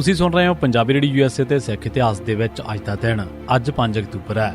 ਤੁਸੀਂ ਸੁਣ ਰਹੇ ਹੋ ਪੰਜਾਬੀ ਰੇਡੀਓ ਯੂਐਸਏ ਤੇ ਸਿੱਖ ਇਤਿਹਾਸ ਦੇ ਵਿੱਚ ਅੱਜ ਦਾ ਦਿਨ। ਅੱਜ 5 ਅਕਤੂਬਰ ਹੈ।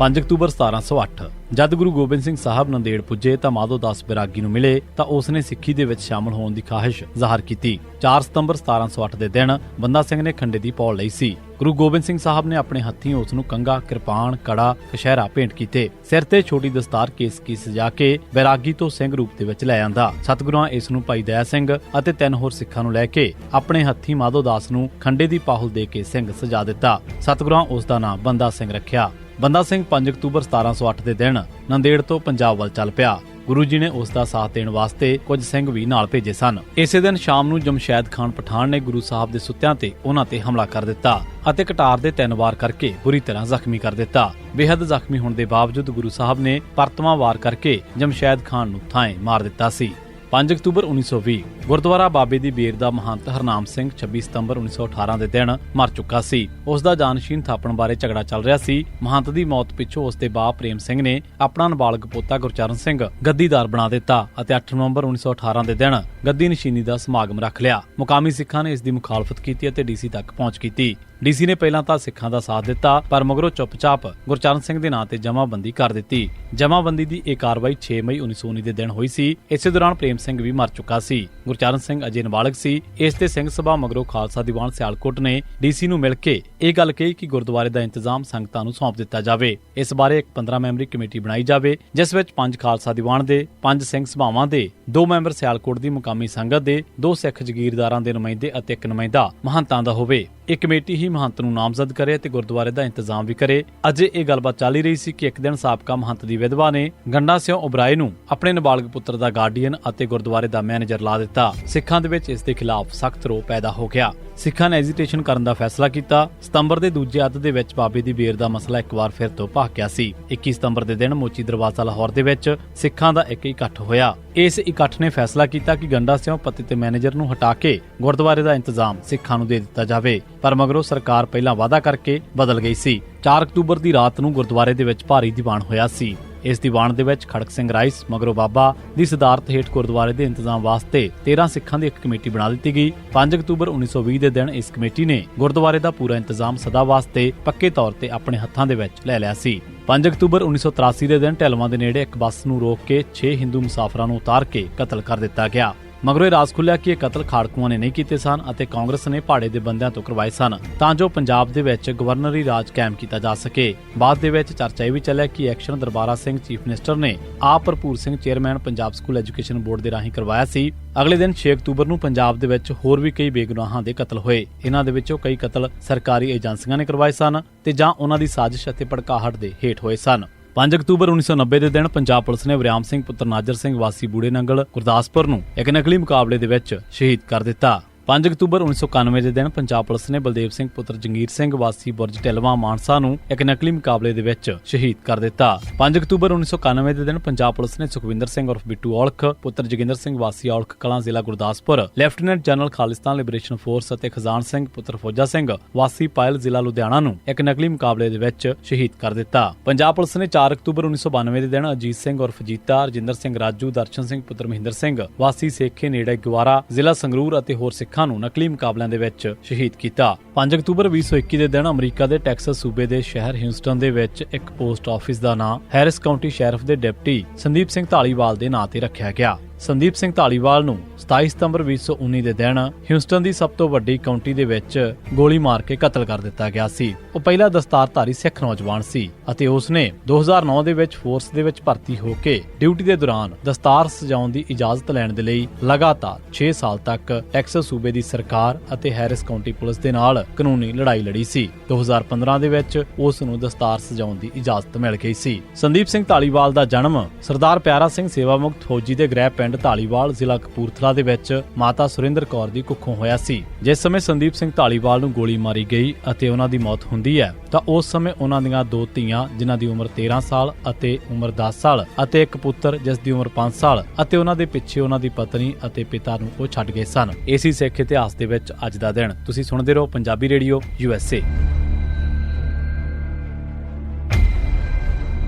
5 ਅਕਤੂਬਰ 1708 ਜਦ ਗੁਰੂ ਗੋਬਿੰਦ ਸਿੰਘ ਸਾਹਿਬ ਨੰਦੇੜ ਪੁੱਜੇ ਤਾਂ ਮਾਧੋ ਦਾਸ ਬਿਰਾਗੀ ਨੂੰ ਮਿਲੇ ਤਾਂ ਉਸ ਨੇ ਸਿੱਖੀ ਦੇ ਵਿੱਚ ਸ਼ਾਮਲ ਹੋਣ ਦੀ ਖਾਹਿਸ਼ ਜ਼ਾਹਰ ਕੀਤੀ। 4 ਸਤੰਬਰ 1708 ਦੇ ਦਿਨ ਬੰਦਾ ਸਿੰਘ ਨੇ ਖੰਡੇ ਦੀ ਪੌਲ ਲਈ ਸੀ। ਗੁਰੂ ਗੋਬਿੰਦ ਸਿੰਘ ਸਾਹਿਬ ਨੇ ਆਪਣੇ ਹੱਥੀਂ ਉਸ ਨੂੰ ਕੰਗਾ, ਕਿਰਪਾਨ, ਕੜਾ ਕਸ਼ਹਿਰਾ ਭੇਂਟ ਕੀਤੇ। ਸਿਰ ਤੇ ਛੋਟੀ ਦਸਤਾਰ ਕੇਸ ਕੀ ਸਜਾ ਕੇ ਬੈਰਾਗੀ ਤੋਂ ਸਿੰਘ ਰੂਪ ਦੇ ਵਿੱਚ ਲੈ ਆਂਦਾ। ਸਤਿਗੁਰਾਂ ਇਸ ਨੂੰ ਭਾਈ ਦਇਆ ਸਿੰਘ ਅਤੇ ਤਿੰਨ ਹੋਰ ਸਿੱਖਾਂ ਨੂੰ ਲੈ ਕੇ ਆਪਣੇ ਹੱਥੀਂ ਮਾਧੋ ਦਾਸ ਨੂੰ ਖੰਡੇ ਦੀ ਪਾਹੁਲ ਦੇ ਕੇ ਸਿੰਘ ਸਜਾ ਦਿੱਤਾ। ਸਤਿਗੁਰਾਂ ਉਸ ਦਾ ਨਾਮ ਬੰਦਾ ਸਿੰਘ ਰੱਖਿਆ। ਬੰਦਾ ਸਿੰਘ 5 ਅਕਤੂਬਰ 1708 ਦੇ ਦਿਨ ਨੰਦੇੜ ਤੋਂ ਪੰਜਾਬ ਵੱਲ ਚੱਲ ਪਿਆ। ਗੁਰੂ ਜੀ ਨੇ ਉਸ ਦਾ ਸਾਥ ਦੇਣ ਵਾਸਤੇ ਕੁਝ ਸਿੰਘ ਵੀ ਨਾਲ ਭੇਜੇ ਸਨ। ਇਸੇ ਦਿਨ ਸ਼ਾਮ ਨੂੰ ਜਮਸ਼ੈਦ ਖਾਨ ਪਠਾਨ ਨੇ ਗੁਰੂ ਸਾਹਿਬ ਦੇ ਸੁੱਤਿਆਂ ਤੇ ਉਹਨਾਂ ਤੇ ਹਮਲਾ ਕਰ ਦਿੱਤਾ ਅਤੇ ਕਟਾਰ ਦੇ ਤਿੰਨ ਵਾਰ ਕਰਕੇ ਬੁਰੀ ਤਰ੍ਹਾਂ ਜ਼ਖਮੀ ਕਰ ਦਿੱਤਾ। ਬੇਹੱਦ ਜ਼ਖਮੀ ਹੋਣ ਦੇ ਬਾਵਜੂਦ ਗੁਰੂ ਸਾਹਿਬ ਨੇ ਪਰਤਵਾਂ ਵਾਰ ਕਰਕੇ ਜਮਸ਼ੈਦ ਖਾਨ ਨੂੰ ਥਾਂ ਮਾਰ ਦਿੱਤਾ ਸੀ। 5 ਅਕਤੂਬਰ 1920 ਗੁਰਦੁਆਰਾ ਬਾਬੇ ਦੀ ਬੇਰ ਦਾ ਮਹੰਤ ਹਰਨਾਮ ਸਿੰਘ 26 ਸਤੰਬਰ 1918 ਦੇ ਦਿਨ ਮਰ ਚੁੱਕਾ ਸੀ। ਉਸ ਦਾ ਜਾਨਸ਼ੀਨ ਥਾਪਣ ਬਾਰੇ ਝਗੜਾ ਚੱਲ ਰਿਹਾ ਸੀ। ਮਹੰਤ ਦੀ ਮੌਤ ਪਿੱਛੋਂ ਉਸ ਦੇ ਬਾਪ ਪ੍ਰੇਮ ਸਿੰਘ ਨੇ ਆਪਣਾ ਨਾਬਾਲਗ ਪੋਤਾ ਗੁਰਚਰਨ ਸਿੰਘ ਗੱਦੀਦਾਰ ਬਣਾ ਦਿੱਤਾ ਅਤੇ 8 ਨਵੰਬਰ 1918 ਦੇ ਦਿਨ ਗੱਦੀ ਨਸ਼ੀਨੀ ਦਾ ਸਮਾਗਮ ਰੱਖ ਲਿਆ। ਮੁਕਾਮੀ ਸਿੱਖਾਂ ਨੇ ਇਸ ਦੀ ਮੁਖਾਲਫਤ ਕੀਤੀ ਅਤੇ ਡੀਸੀ ਤੱਕ ਪਹੁੰਚ ਕੀਤੀ। ਡੀਸੀ ਨੇ ਪਹਿਲਾਂ ਤਾਂ ਸਿੱਖਾਂ ਦਾ ਸਾਥ ਦਿੱਤਾ, ਪਰ ਮਗਰੋਂ ਚੁੱਪਚਾਪ ਗੁਰਚਰਨ ਸਿੰਘ ਦੇ ਨਾਂ ਤੇ ਜਮਾਬੰਦੀ ਕਰ ਦਿੱਤੀ। ਜਮਾਬੰਦੀ ਦੀ ਇਹ ਕਾਰਵਾਈ 6 ਮਈ 1919 ਦੇ ਦਿਨ ਹੋਈ ਸੀ। ਇਸੇ ਦੌਰਾਨ ਪ੍ਰੇਮ ਸਿੰਘ ਵੀ ਮਰ ਚੁੱਕਾ ਸੀ। ਗੁਰਚਰਨ ਸਿੰਘ ਅਜੇ ਨਾਬਾਲਗ ਸੀ। ਇਸ ਤੇ ਸਿੰਘ ਸਭਾ ਮਗਰੋਂ ਖਾਲਸਾ ਦੀਵਾਨ ਸਿਆਲਕੋਟ ਨੇ ਡੀਸੀ ਨੂੰ ਮਿਲ ਕੇ ਇਹ ਗੱਲ ਕਹੀ ਕਿ ਗੁਰਦੁਆਰੇ ਦਾ ਇੰਤਜ਼ਾਮ ਸੰਗਤਾਂ ਨੂੰ ਸੌਂਪ ਦਿੱਤਾ ਜਾਵੇ। ਇਸ ਬਾਰੇ ਇੱਕ 15 ਮੈਂਬਰੀ ਕਮੇਟੀ ਬਣਾਈ ਜਾਵੇ, ਜਿਸ ਵਿੱਚ ਪੰਜ ਖਾਲਸਾ ਦੀਵਾਨ ਦੇ, ਪੰਜ ਸਿੰਘ ਸਭਾਵਾਂ ਦੇ, ਦੋ ਮੈਂਬਰ ਸਿਆਲਕੋਟ ਦੀ ਮੁਕਾਮੀ ਸੰਗਤ ਦੇ, ਦੋ ਸਿੱਖ ਜਗੀਰਦਾਰਾਂ ਦੇ ਨੁਮਾਇੰਦੇ ਅਤੇ ਇੱਕ ਨੁਮਾਇੰਦਾ ਮਹੰਤਾਂ ਦਾ ਹੋਵੇ। ਇਹ ਕਮੇਟੀ ਹੀ ਮਹੰਤ ਨੂੰ ਨਾਮਜ਼ਦ ਕਰੇ ਤੇ ਗੁਰਦੁਆਰੇ ਦਾ ਇੰਤਜ਼ਾਮ ਵੀ ਕਰੇ। ਅਜੇ ਇਹ ਗੱਲਬਾਤ ਚੱਲ ਰਹੀ ਸੀ ਕਿ ਇੱਕ ਦਿਨ ਸਾਬਕਾ ਮਹੰਤ ਦੀ ਵਿਧਵਾ ਨੇ ਗੰਡਾ ਸਿਓ ਉਬਰਾਏ ਨੂੰ ਆਪਣੇ ਨਾਬਾਲਗ ਪੁੱਤਰ ਦਾ ਗਾਰਡੀਅਨ ਅਤੇ ਗੁਰਦੁਆਰੇ ਦਾ ਮੈਨੇਜਰ ਲਾ ਦਿੱਤਾ। ਸਿੱਖਾਂ ਦੇ ਵਿੱਚ ਇਸ ਦੇ ਖਿਲਾਫ ਸਖਤ ਰੋਹ ਪੈਦਾ ਹੋ ਗਿਆ। ਸਿੱਖਾਂ ਨੇ ਐਜੀਟੇਸ਼ਨ ਕਰਨ ਦਾ ਫੈਸਲਾ ਕੀਤਾ। ਸਤੰਬਰ ਦੇ ਦੂਜੇ ਅੱਧ ਦੇ ਵਿੱਚ ਬਾਬੇ ਦੀ ਬੇਰ ਦਾ ਮਸਲਾ ਇੱਕ ਵਾਰ ਫਿਰ ਤੋਂ ਭਖ ਸੀ। 21 ਸਤੰਬਰ ਦੇ ਦਿਨ ਮੋਚੀ ਦਰਵਾਜ਼ਾ ਲਾਹੌਰ ਦੇ ਵਿੱਚ ਸਿੱਖਾਂ ਦਾ ਇੱਕ ਇਕੱਠ ਹੋਇਆ। ਇਸ ਇਕੱਠ ਨੇ ਫੈਸਲਾ ਕੀਤਾ ਕਿ ਗੰਡਾ ਸਿਓ ਪਤੀ ਤੇ ਮੈਨੇਜਰ ਨੂੰ ਹਟਾ ਕੇ ਗੁਰਦੁਆਰੇ ਦਾ ਇੰਤਜ਼ਾਮ ਸਿੱਖਾਂ ਨੂੰ ਦੇ ਦਿੱਤਾ ਜਾਵੇ। ਪਰ ਮਗਰੋਂ ਸਰਕਾਰ ਪਹਿਲਾਂ ਵਾਅਦਾ ਕਰਕੇ ਬਦਲ ਗਈ ਸੀ। 4 ਅਕਤੂਬਰ ਦੀ ਰਾਤ ਨੂੰ ਗੁਰਦੁਆਰੇ ਦੇ ਵਿੱਚ ਭਾਰੀ ਦੀਵਾਨ ਹੋਇਆ ਸੀ। ਇਸ ਦੀਵਾਨ ਦੇ ਵਿੱਚ ਖੜਕ ਸਿੰਘ ਰਾਈਸ, ਮਗਰੋਂ ਬਾਬਾ ਦੀ ਸਦਾਰਤ ਹੇਠ ਗੁਰਦੁਆਰੇ ਦੇ ਇੰਤਜ਼ਾਮ ਵਾਸਤੇ 13 ਸਿੱਖਾਂ ਦੀ ਇੱਕ ਕਮੇਟੀ ਬਣਾ ਦਿੱਤੀ ਗਈ। 5 ਅਕਤੂਬਰ 1920 ਦੇ ਦਿਨ ਇਸ ਕਮੇਟੀ ਨੇ ਗੁਰਦੁਆਰੇ ਦਾ ਪੂਰਾ ਇੰਤਜ਼ਾਮ ਸਦਾ ਵਾਸਤੇ ਪੱਕੇ ਤੌਰ ਤੇ ਆਪਣੇ ਹੱਥਾਂ ਦੇ ਵਿੱਚ ਲੈ ਲਿਆ ਸੀ। 5 ਅਕਤੂਬਰ 1983 ਦੇ ਦਿਨ ਢਲਵਾਂ ਦੇ ਨੇੜੇ ਇੱਕ ਬੱਸ ਨੂੰ ਰੋਕ ਕੇ 6 ਹਿੰਦੂ ਮੁਸਾਫਰਾਂ ਨੂੰ ਉਤਾਰ ਕੇ ਕਤਲ ਕਰ ਦਿੱਤਾ ਗਿਆ। ਮਗਰੋਂ ਇਹ ਰਾਜ਼ ਖੁੱਲਿਆ ਕਿ ਇਹ ਕਤਲ ਖਾੜਕੂਆਂ ਨੇ ਨਹੀਂ ਕੀਤੇ ਸਨ ਅਤੇ ਕਾਂਗਰਸ ਨੇ ਪਹਾੜੇ ਦੇ ਬੰਦਿਆਂ ਤੋਂ ਕਰਵਾਏ ਸਨ, ਤਾਂ ਜੋ ਪੰਜਾਬ ਦੇ ਵਿੱਚ ਗਵਰਨਰੀ ਰਾਜ ਕਾਇਮ ਕੀਤਾ ਜਾ ਸਕੇ। ਬਾਅਦ ਦੇ ਵਿੱਚ ਚਰਚਾ ਇਹ ਵੀ ਚੱਲਿਆ ਕਿ action Darbara Singh chief minister ਨੇ ਆਪ Bharpur Singh chairman Punjab school education board ਦੇ ਰਾਹੀਂ ਕਰਵਾਇਆ ਸੀ। ਅਗਲੇ ਦਿਨ 6 ਅਕਤੂਬਰ ਨੂੰ ਪੰਜਾਬ ਦੇ ਵਿੱਚ ਹੋਰ ਵੀ ਕਈ ਬੇਗੁਨਾਹਾਂ ਦੇ ਕਤਲ ਹੋਏ। ਇਹਨਾਂ ਦੇ ਵਿੱਚੋਂ ਕਈ ਕਤਲ ਸਰਕਾਰੀ ਏਜੰਸੀਆਂ ਨੇ ਕਰਵਾਏ ਸਨ ਤੇ ਜਾਂ ਉਹਨਾਂ ਦੀ ਸਾਜ਼ਿਸ਼ ਅਤੇ ਭੜਕਾਹਟ ਦੇ ਹੇਠ ਹੋਏ ਸਨ। 5 ਅਕਤੂਬਰ 1990 ਦੇ ਦਿਨ ਪੰਜਾਬ ਪੁਲਿਸ ਨੇ ਵਰਿਆਮ ਸਿੰਘ ਪੁੱਤਰ ਨਾਜਰ ਸਿੰਘ ਵਾਸੀ ਬੂੜੇ ਨੰਗਲ ਗੁਰਦਾਸਪੁਰ ਨੂੰ ਇੱਕ ਨਕਲੀ ਮੁਕਾਬਲੇ ਦੇ ਵਿੱਚ ਸ਼ਹੀਦ ਕਰ ਦਿੱਤਾ। 5 ਅਕਤੂਬਰ 1991 ਦੇ ਦਿਨ ਪੰਜਾਬ ਪੁਲਿਸ ਨੇ ਬਲਦੇਵ ਸਿੰਘ ਪੁੱਤਰ ਜੰਗੀਰ ਸਿੰਘ ਵਾਸੀ ਬੁਰਜ ਢਿਲਵਾ ਮਾਨਸਾ ਨੂੰ ਇੱਕ ਨਕਲੀ ਮੁਕਾਬਲੇ ਦੇ ਵਿੱਚ ਸ਼ਹੀਦ ਕਰ ਦਿੱਤਾ। 5 ਅਕਤੂਬਰ 1991 ਦੇ ਦਿਨ ਪੰਜਾਬ ਪੁਲਿਸ ਨੇ ਸੁਖਵਿੰਦਰ ਸਿੰਘ ਉਰਫ ਬਿੱਟੂ ਔਲਖ, ਪੁੱਤਰ ਜਗਿੰਦਰ ਸਿੰਘ ਵਾਸੀ ਔਲਖ, ਕਲਾਂ ਜ਼ਿਲ੍ਹਾ Gurdaspur, lieutenant general Khalistan liberation force ਅਤੇ ਖਜ਼ਾਨ ਸਿੰਘ ਪੁੱਤਰ ਫੌਜਾ ਸਿੰਘ ਵਾਸੀ ਪਾਇਲ ਜ਼ਿਲ੍ਹਾ ਲੁਧਿਆਣਾ ਨੂੰ ਇੱਕ ਨਕਲੀ ਮੁਕਾਬਲੇ ਦੇ ਵਿੱਚ ਸ਼ਹੀਦ ਕਰ ਦਿੱਤਾ। ਪੰਜਾਬ ਪੁਲਿਸ ਨੇ 4 ਅਕਤੂਬਰ 1992 ਦੇ ਦਿਨ ਅਜੀਤ ਸਿੰਘ ਉਰਫ ਜੀਤਾ, ਰਜਿੰਦਰ ਸਿੰਘ ਰਾਜੂ, ਦਰਸ਼ਨ ਸਿੰਘ ਪੁੱਤਰ ਮਹਿੰਦਰ ਸਿੰਘ, ਵਾਸੀ ਸੇਖੇ ਨੇੜੇ ਗਵਾਰਾ, ਜ਼ਿਲ੍ਹਾ ਸੰਗਰੂਰ ਅਤੇ ਹੋਰ ਸਿੱਖਾਂ ਨੂੰ ਨਕਲੀ ਮੁਕਾਬਲਿਆਂ ਦੇ ਵਿੱਚ ਸ਼ਹੀਦ ਕੀਤਾ। 5 ਅਕਤੂਬਰ 2021 ਦੇ ਦਿਨ ਅਮਰੀਕਾ ਦੇ ਟੈਕਸਸ ਸੂਬੇ ਦੇ ਸ਼ਹਿਰ ਹਿਊਸਟਨ ਦੇ ਵਿੱਚ ਇੱਕ ਪੋਸਟ ਆਫਿਸ ਦਾ ਨਾਂ ਹੈਰਿਸ ਕਾਉਂਟੀ ਸ਼ੈਰਿਫ ਦੇ ਡਿਪਟੀ ਸੰਦੀਪ ਸਿੰਘ ਢਾਲੀਵਾਲ ਦੇ ਨਾਂ ਤੇ ਰੱਖਿਆ ਗਿਆ। ਸੰਦੀਪ ਸਿੰਘ ਢਾਲੀਵਾਲ ਨੂੰ 27 ਸਤੰਬਰ 2019 ਦੇ ਦਿਨ ਹਿਊਸਟਨ ਦੀ ਸਭ ਤੋਂ ਵੱਡੀ ਕਾਉਂਟੀ ਦੇ ਵਿੱਚ ਗੋਲੀ ਮਾਰ ਕੇ ਕਤਲ ਕਰ ਦਿੱਤਾ ਗਿਆ ਸੀ। ਉਹ ਪਹਿਲਾ ਦਸਤਾਰਧਾਰੀ ਸਿੱਖ ਨੌਜਵਾਨ ਸੀ ਅਤੇ ਉਸ ਨੇ 2009 ਦੇ ਵਿੱਚ ਫੋਰਸ ਦੇ ਵਿੱਚ ਭਰਤੀ ਹੋ ਕੇ ਡਿਊਟੀ ਦੇ ਦੌਰਾਨ ਦਸਤਾਰ ਸਜਾਉਣ ਦੀ ਇਜਾਜ਼ਤ ਲੈਣ ਦੇ ਲਈ ਲਗਾਤਾਰ 6 ਸਾਲ ਤੱਕ ਟੈਕਸਸ ਸੂਬੇ ਦੀ ਸਰਕਾਰ ਅਤੇ ਹੈਰਿਸ ਕਾਉਂਟੀ ਪੁਲਿਸ ਦੇ ਨਾਲ ਕਾਨੂੰਨੀ ਲੜਾਈ ਲੜੀ ਸੀ। 2015 ਦੇ ਵਿੱਚ ਉਸ ਨੂੰ ਦਸਤਾਰ ਸਜਾਉਣ ਦੀ ਇਜਾਜ਼ਤ ਮਿਲ ਗਈ ਸੀ। ਸੰਦੀਪ ਸਿੰਘ ਢਾਲੀਵਾਲ ਦਾ ਜਨਮ ਸਰਦਾਰ ਪਿਆਰਾ ਸਿੰਘ ਸੇਵਾ ਮੁਕਤ ਫੌਜੀ ਦੇ ਗ੍ਰਹਿ ਪਿੰਡ ਢਾਲੀਵਾਲ ਜ਼ਿਲ੍ਹਾ ਕਪੂਰਥਲਾ ਦੇ ਵਿੱਚ ਮਾਤਾ ਸੁਰਿੰਦਰ ਕੌਰ ਦੀ ਕੁੱਖੋਂ ਹੋਇਆ ਸੀ। ਜਿਸ ਸਮੇਂ ਸੰਦੀਪ ਸਿੰਘ ਢਾਲੀਵਾਲ ਨੂੰ ਗੋਲੀ ਮਾਰੀ ਗਈ ਅਤੇ ਉਹਨਾਂ ਦੀ ਮੌਤ ਹੁੰਦੀ ਹੈ, ਤਾਂ ਉਸ ਸਮੇਂ ਉਹਨਾਂ ਦੀਆਂ ਦੋ ਧੀਆਂ, ਜਿਨ੍ਹਾਂ ਦੀ ਉਮਰ 13 ਸਾਲ ਅਤੇ ਉਮਰ 10 ਸਾਲ ਅਤੇ ਇੱਕ ਪੁੱਤਰ ਜਿਸ ਦੀ ਉਮਰ 5 ਸਾਲ ਅਤੇ ਉਹਨਾਂ ਦੇ ਪਿੱਛੇ ਉਹਨਾਂ ਦੀ ਪਤਨੀ ਅਤੇ ਪਿਤਾ ਨੂੰ ਉਹ ਛੱਡ ਗਏ ਸਨ। ਏਸੀ ਸਿੱਖ ਇਤਿਹਾਸ ਦੇ ਵਿੱਚ ਅੱਜ ਦਾ ਦਿਨ। ਤੁਸੀਂ ਸੁਣਦੇ ਰਹੋ Punjabi radio, U S A.